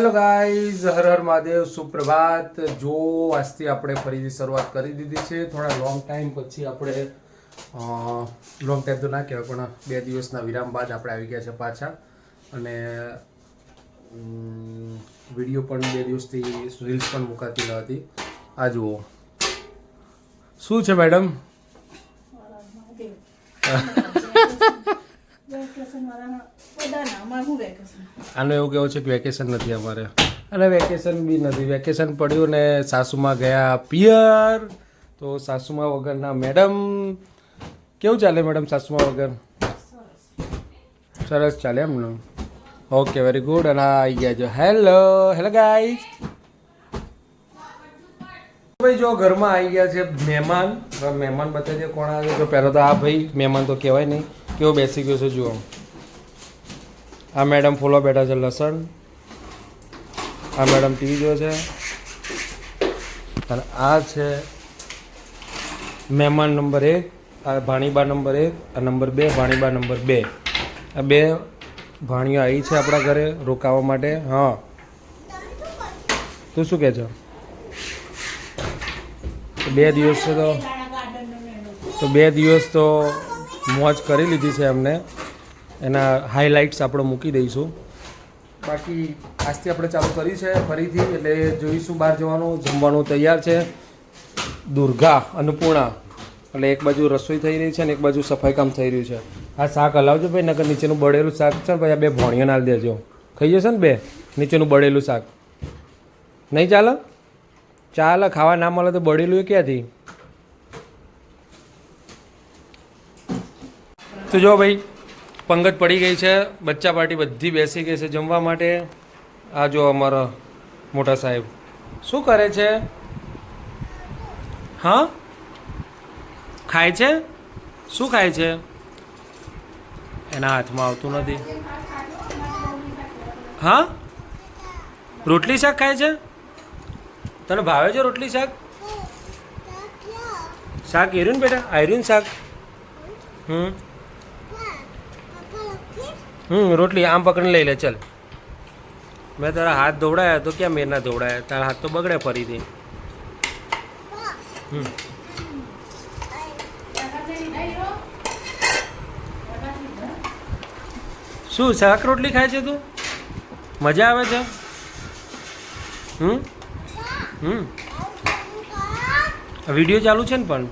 Hello guys Har Har Mahadev સુપ્રભાત. જો આજથી આપણે ફરીથી શરૂઆત કરી દીધી છે થોડા લોંગ ટાઈમ પછી આપણે લોંગ ટાઈમ તો ના કહેવાય પણ બે દિવસના વિરામ બાદ આપણે આવી ગયા છે પાછા. અને વીડિયો પણ બે દિવસથી રીલ્સ પણ મુકાતી ન હતી. આ જુઓ. શું છે મેડમ વેકેશન વાળાના બધાના અમારે શું વેકેશન આનો એવું કેવું છે કે વેકેશન નથી અમારે. અને વેકેશન બી નથી. વેકેશન પડ્યું ને સાસુમાં ગયા પિયર. તો સાસુમાં વગરના મેડમ કેવું ચાલે મેડમ સાસુમાં વગર? સરસ ચાલે એમનું? ઓકે વેરી ગુડ અને આ આવી ગયા છો હેલો હેલો ગાઈઝ ભાઈ જો ઘરમાં આવી ગયા છે મહેમાન. મહેમાન બતાવી દે કોણ આવે. તો પહેલાં તો આ ભાઈ મહેમાન તો કહેવાય નહીં. કેવો બેસી ગયો છે જુઓ. આ મેડમ ફૂલો બેઠા છે લસણ. આ મેડમ ટીવી જોવે છે. અને આ છે મહેમાન નંબર એક, આ ભાણીબા નંબર એક, આ નંબર બે, ભાણીબા નંબર બે. આ બે ભાણીઓ આવી છે આપણા ઘરે રોકાવા માટે. હા. તું શું કહે છે? બે દિવસ તો તો બે દિવસ તો મોજ કરી લીધી છે એમને. એના હાઇલાઇટ્સ આપણે મૂકી દઈશું. બાકી આજથી આપણે ચાલુ કરી છે ફરીથી, એટલે જોઈશું બહાર જવાનું. જમવાનું તૈયાર છે. દુર્ગા, અન્નપૂર્ણા, એટલે એક બાજુ રસોઈ થઈ રહી છે અને એક બાજુ સફાઈ કામ થઈ રહ્યું છે. આ શાક હલાવજો ભાઈ, નકર નીચેનું બળેલું શાક છે ને ભાઈ, આ બે ભોણીઓ નાલ દેજો. ખાઈ જશે ને બે? નીચેનું બળેલું શાક. નહીં ચાલે? ચાલે, ખાવા ના મળે તો બળેલું એ ક્યાંથી? તો જો ભાઈ પંગત પડી ગઈ છે. બચ્ચા પાર્ટી બધી બેસી ગઈ છે જમવા માટે. આ જો અમારા મોટા સાહેબ. શું કરે છે? હા? ખાય છે? શું ખાય છે? એના હાથમાં આવતું નથી. હા? રોટલી શાક ખાય છે? તને ભાવે છે રોટલી શાક? શાક એર્યું ને બેટા આયર્યું શાક. હમ? હમ, રોટલી આમ પકડીને લઈ લે, ચાલ. મેં તારા હાથ ધોવડાયા તો ક્યાં મેરના ધોવડાયા? તારા હાથ તો બગડે ફરીથી. હમ. શું, શાક રોટલી ખાય છે તું? મજા આવે છે? હમ? હમ. વીડિયો ચાલુ છે ને પણ?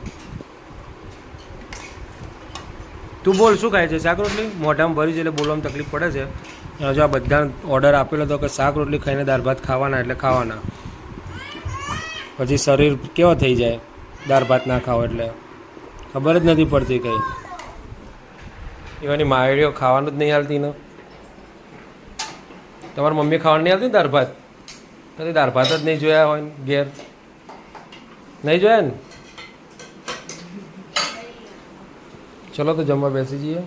તું બોલ, શું ખાય છે? શાક રોટલી? મોઢામાં ભરી છે એટલે બોલવામાં તકલીફ પડે છે. હજુ આ બધા ઓર્ડર આપેલો હતો કે શાક રોટલી ખાઈને દાળ ભાત ખાવાના એટલે ખાવાના. પછી શરીર કેવો થઈ જાય? દાળ ભાત ના ખાવ એટલે. ખબર જ નથી પડતી કંઈ. એવાની માયડીઓ ખાવાનું જ નહીં હાલતી ને. તમારી મમ્મી ખાવાનું નહીં હાલતી દાળ ભાત? કદી દાળ ભાત જ નહીં જોયા હોય ને ઘેર? નહીં જોયા ને? ચલો તો જમવા બેસી જઈએ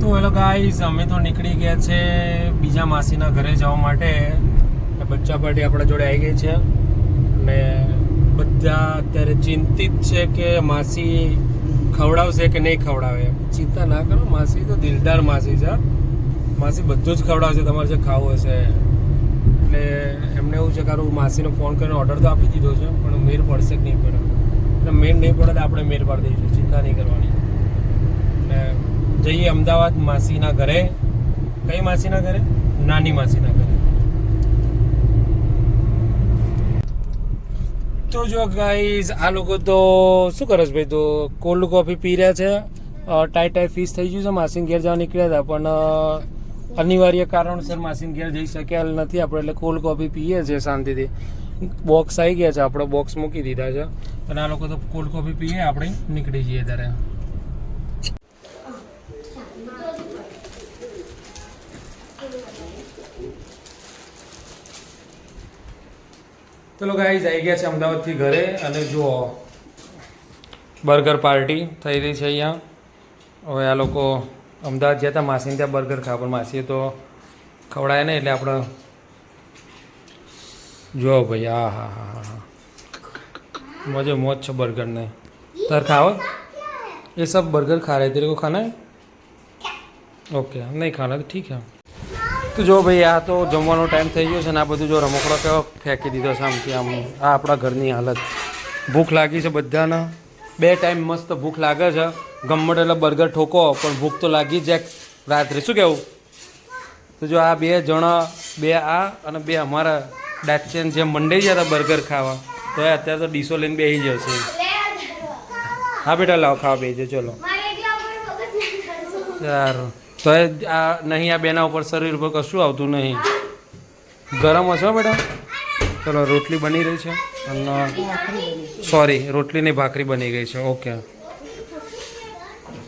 તો હેલો ગાઈઝ, અમે તો નીકળી ગયા છે બીજા માસીના ઘરે જવા માટે. બચ્ચા પાર્ટી આપણા જોડે આવી ગઈ છે. અને બધા અત્યારે ચિંતિત છે કે માસી ખવડાવશે કે નહીં ખવડાવે. ચિંતા ના કરો, માસી તો દિલદાર માસી છે. માસી બધું જ ખવડાવશે, તમારે જે ખાવું હશે. એટલે એમને એવું છે કે માસીનો ફોન કરીને ઓર્ડર તો આપી દીધો છે, પણ મેર પડશે કે નહીં પડે એટલે મેન નહીં પડે આપણે મેર પાડી દઈશું, ચિંતા નહીં કરવાની. એટલે જઈએ અમદાવાદ માસીના ઘરે. કઈ માસીના ઘરે? નાની માસીના ઘરે. તો જો ગાઈઝ આ લોકો તો શું કરે છે ભાઈ તો? કોલ્ડ કોફી પી રહ્યા છે. ટાઈ ટાઈ ફીસ થઈ ગયું છે. માસીન ઘેર જવા નીકળ્યા હતા, પણ અનિવાર્ય કારણસર માસીન ઘેર જઈ શક્યા નથી આપણે, એટલે કોલ્ડ કોફી પીએ છીએ શાંતિથી. બોક્સ આવી ગયા છે, આપણે બોક્સ મૂકી દીધા છે. અને આ લોકો તો કોલ્ડ કોફી પીએ, આપણે નીકળી જઈએ ત્યારે. ચલો ગાઈઝ આવી ગયા છે અમદાવાદથી ઘરે, અને જુઓ બર્ગર પાર્ટી થઈ રહી છે અહીંયા. હવે આ લોકો અમદાવાદ જતા, માસીને ત્યાં બર્ગર ખાવા પણ માસીએ તો ખવડાય ને એટલે આપણે જો ભાઈ હા હા હા હા मुझे મોજ છે બર્ગરને. તાર तर એ સબ બર્ગર बर्गर खा रहे तेरे को ઓકે, નહીં ખાના ઠીક છે તો જો ભાઈ, આ તો જમવાનો ટાઈમ થઈ ગયો છે ને આ બધું જો રમકડો કેવો ફેંકી દીધો છે આમથી આમ. આ આપણા ઘરની હાલત. ભૂખ લાગી છે બધાના. બે ટાઈમ મસ્ત ભૂખ લાગે છે. ગમટ એટલે બર્ગર ઠોકો, પણ ભૂખ તો લાગી જાય રાત્રે. શું કહેવું તો જો આ બે જણા, બે આ અને બે અમારા ડાચેન જે મંડે જતા બર્ગર ખાવા, તો એ અત્યારે તો ડીસો લઈને બેસી જશે હા બેટા, લાવ, ખાવા બેસજો ચલો. સારું. તો આ નહીં, આ બેના ઉપર શરીર ઉપર કશું આવતું નહીં. ગરમ હશે બેટા? ચલો, રોટલી બની રહી છે. અને સોરી રોટલીની ભાખરી બની ગઈ છે. ઓકે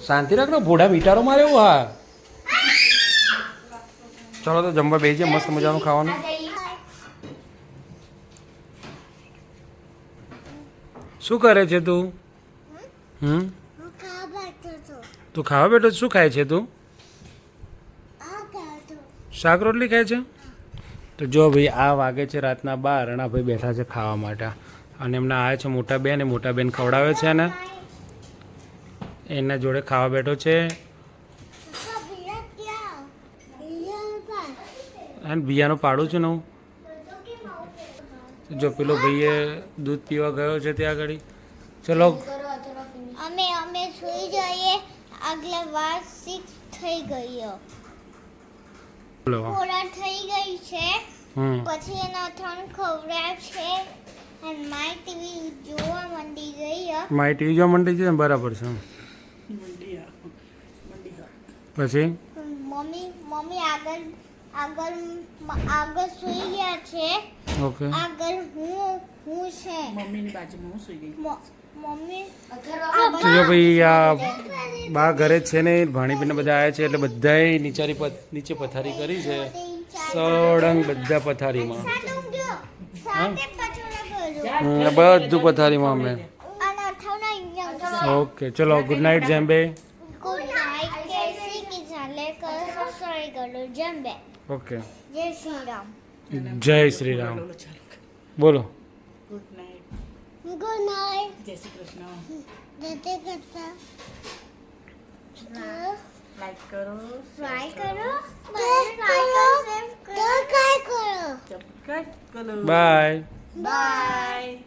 શાંતિ રાખ ને ભોડા મીઠારો મારે એવું હા. ચલો તો જમવા બેસી મસ્ત મજાનું ખાવાનું. શું કરે છે તું? હમ? તું ખાવા બેઠો શું ખાય છે તું? શાક રોટલી ખાય છે? તો જો ભાઈ આ વાગે છે રાતના બાર અને ભાઈ બેઠા છે ખાવા માટે. અને એમના આવે છે મોટા બેન એ મોટા બેન ખવડાવે છે ને એના જોડે ખાવા બેઠો છે. અને બિયાનું પાડું છું ને હું? જો પેલો ભાઈએ દૂધ પીવા ગયો છે ત્યાં આગળ. ચલો. અમે અમે સુઈ જઈએ. આગલા વાર સિક્સ થઈ ગયો. પૂરા થઈ ગઈ છે. પછી એના ત્રણ ખવડાવ છે. અને માય ટીવી જોવા મંડી ગઈ માય ટીવી જોવા મંડી છે ને? બરાબર છે. પછી? મમ્મી મમ્મી આગળ આગળ આગળ સુઈ ગયા છે. ઓકે. આગળ હું હું છે. મમ્મીની બાજુમાં હું સુઈ ગઈ. મમ્મી જો ભાઈ આ બા ઘરે જ છે ને ભાણીપીને બધા આવ્યા છે એટલે બધાએ નીચારી નીચે પથારી કરી છે. સળંગ બધા પથારીમાં. બધું પથારીમાં અમે. ઓકે ચલો ગુડ નાઇટ જેમ્બે ગુડ નાઇટ કેસી ગલો ઓકે. જય શ્રી રામ જય શ્રી રામ બોલો. બોલો ગુડ નાઇટ ગુડ નાઇટ જય શ્રી કૃષ્ણ. જય શ્રી કૃષ્ણ લાઈક કરો લાઈક કરો. ટ્રાય કરો. કરો. Bye bye